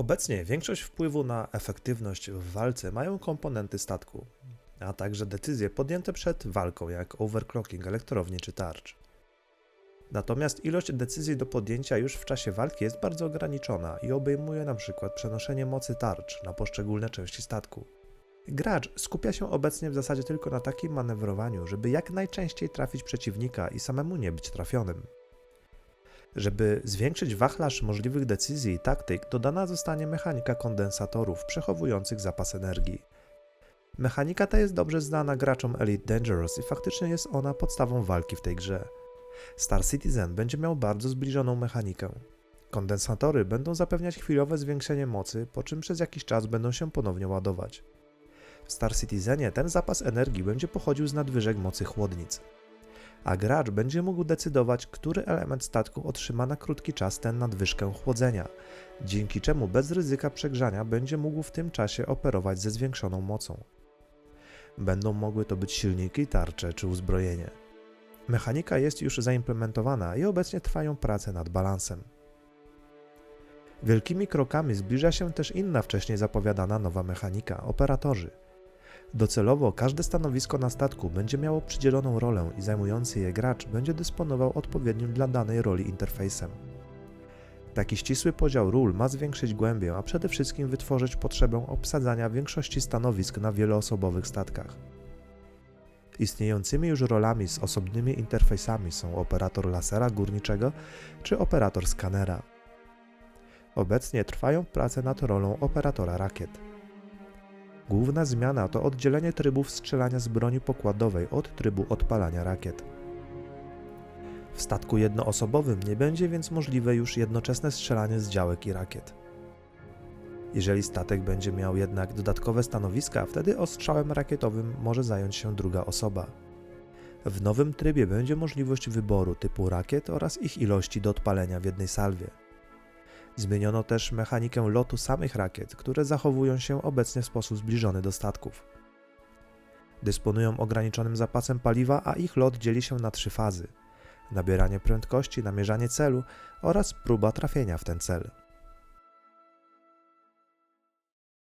Obecnie większość wpływu na efektywność w walce mają komponenty statku, a także decyzje podjęte przed walką, jak overclocking elektrowni czy tarcz. Natomiast ilość decyzji do podjęcia już w czasie walki jest bardzo ograniczona i obejmuje np. przenoszenie mocy tarcz na poszczególne części statku. Gracz skupia się obecnie w zasadzie tylko na takim manewrowaniu, żeby jak najczęściej trafić przeciwnika i samemu nie być trafionym. Żeby zwiększyć wachlarz możliwych decyzji i taktyk, dodana zostanie mechanika kondensatorów przechowujących zapas energii. Mechanika ta jest dobrze znana graczom Elite Dangerous i faktycznie jest ona podstawą walki w tej grze. Star Citizen będzie miał bardzo zbliżoną mechanikę. Kondensatory będą zapewniać chwilowe zwiększenie mocy, po czym przez jakiś czas będą się ponownie ładować. W Star Citizenie ten zapas energii będzie pochodził z nadwyżek mocy chłodnic a gracz będzie mógł decydować, który element statku otrzyma na krótki czas tę nadwyżkę chłodzenia, dzięki czemu bez ryzyka przegrzania będzie mógł w tym czasie operować ze zwiększoną mocą. Będą mogły to być silniki, tarcze czy uzbrojenie. Mechanika jest już zaimplementowana i obecnie trwają prace nad balansem. Wielkimi krokami zbliża się też inna wcześniej zapowiadana nowa mechanika operatorzy. Docelowo każde stanowisko na statku będzie miało przydzieloną rolę i zajmujący je gracz będzie dysponował odpowiednim dla danej roli interfejsem. Taki ścisły podział ról ma zwiększyć głębię, a przede wszystkim wytworzyć potrzebę obsadzania większości stanowisk na wieloosobowych statkach. Istniejącymi już rolami z osobnymi interfejsami są operator lasera górniczego czy operator skanera. Obecnie trwają prace nad rolą operatora rakiet. Główna zmiana to oddzielenie trybów strzelania z broni pokładowej od trybu odpalania rakiet. W statku jednoosobowym nie będzie więc możliwe już jednoczesne strzelanie z działek i rakiet. Jeżeli statek będzie miał jednak dodatkowe stanowiska, wtedy ostrzałem rakietowym może zająć się druga osoba. W nowym trybie będzie możliwość wyboru typu rakiet oraz ich ilości do odpalenia w jednej salwie. Zmieniono też mechanikę lotu samych rakiet, które zachowują się obecnie w sposób zbliżony do statków. Dysponują ograniczonym zapasem paliwa, a ich lot dzieli się na trzy fazy: nabieranie prędkości, namierzanie celu oraz próba trafienia w ten cel.